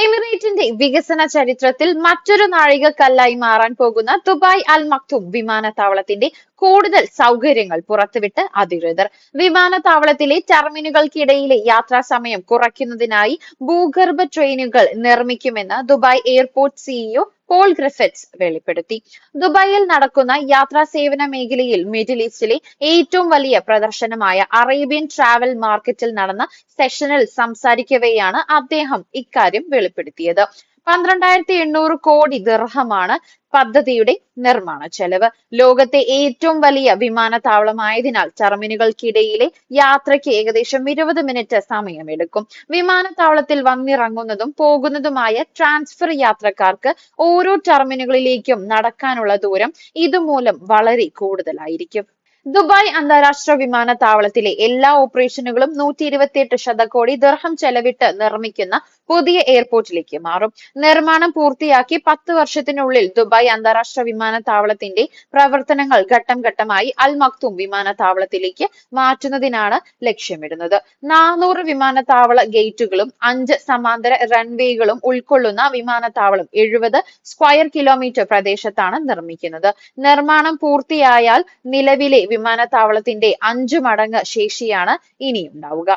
എമിറേറ്റിന്റെ വികസന ചരിത്രത്തിൽ മറ്റൊരു നാഴികക്കല്ലായി മാറാൻ പോകുന്ന ദുബായ് അൽ മക്തും വിമാനത്താവളത്തിന്റെ കൂടുതൽ സൗകര്യങ്ങൾ പുറത്തുവിട്ട് അധികൃതർ. വിമാനത്താവളത്തിലെ ടെർമിനുകൾക്കിടയിലെ യാത്രാ സമയം കുറയ്ക്കുന്നതിനായി ഭൂഗർഭ ട്രെയിനുകൾ നിർമ്മിക്കുമെന്ന് Dubai airport CEO Paul Griffiths വെളിപ്പെടുത്തി. ദുബായിൽ നടക്കുന്ന യാത്രാ സേവന മേഖലയിൽ മിഡിൽ ഈസ്റ്റിലെ ഏറ്റവും വലിയ പ്രദർശനമായ അറേബ്യൻ ട്രാവൽ മാർക്കറ്റിൽ നടന്ന സെഷനിൽ സംസാരിക്കവെയാണ് അദ്ദേഹം ഇക്കാര്യം വെളിപ്പെടുത്തിയത്. പന്ത്രണ്ടായിരത്തി എണ്ണൂറ് കോടി ദിർഹമാണ് പദ്ധതിയുടെ നിർമ്മാണ ചെലവ്. ലോകത്തെ ഏറ്റവും വലിയ വിമാനത്താവളമായതിനാൽ ടെർമിനുകൾക്കിടയിലെ യാത്രയ്ക്ക് ഏകദേശം ഇരുപത് മിനിറ്റ് സമയമെടുക്കും. വിമാനത്താവളത്തിൽ വന്നിറങ്ങുന്നതും പോകുന്നതുമായ ട്രാൻസ്ഫർ യാത്രക്കാർക്ക് ഓരോ ടെർമിനുകളിലേക്കും നടക്കാനുള്ള ദൂരം ഇതുമൂലം വളരെ കൂടുതലായിരിക്കും. ദുബായ് അന്താരാഷ്ട്ര വിമാനത്താവളത്തിലെ എല്ലാ ഓപ്പറേഷനുകളും നൂറ്റി ഇരുപത്തിയെട്ട് ശതകോടി ദർഹം ചെലവിട്ട് നിർമ്മിക്കുന്ന പുതിയ എയർപോർട്ടിലേക്ക് മാറും. നിർമ്മാണം പൂർത്തിയാക്കി പത്ത് വർഷത്തിനുള്ളിൽ ദുബായ് അന്താരാഷ്ട്ര വിമാനത്താവളത്തിന്റെ പ്രവർത്തനങ്ങൾ ഘട്ടം ഘട്ടമായി അൽ മക്തൂം വിമാനത്താവളത്തിലേക്ക് മാറ്റുന്നതിനാണ് ലക്ഷ്യമിടുന്നത്. നാനൂറ് വിമാനത്താവള ഗേറ്റുകളും അഞ്ച് സമാന്തര റൺവേകളും ഉൾക്കൊള്ളുന്ന വിമാനത്താവളം എഴുപത് സ്ക്വയർ കിലോമീറ്റർ പ്രദേശത്താണ് നിർമ്മിക്കുന്നത്. നിർമ്മാണം പൂർത്തിയായാൽ നിലവിലെ വിമാനത്താവളത്തിന്റെ അഞ്ചു മടങ്ങ് ശേഷിയാണ് ഇനിയുണ്ടാവുക.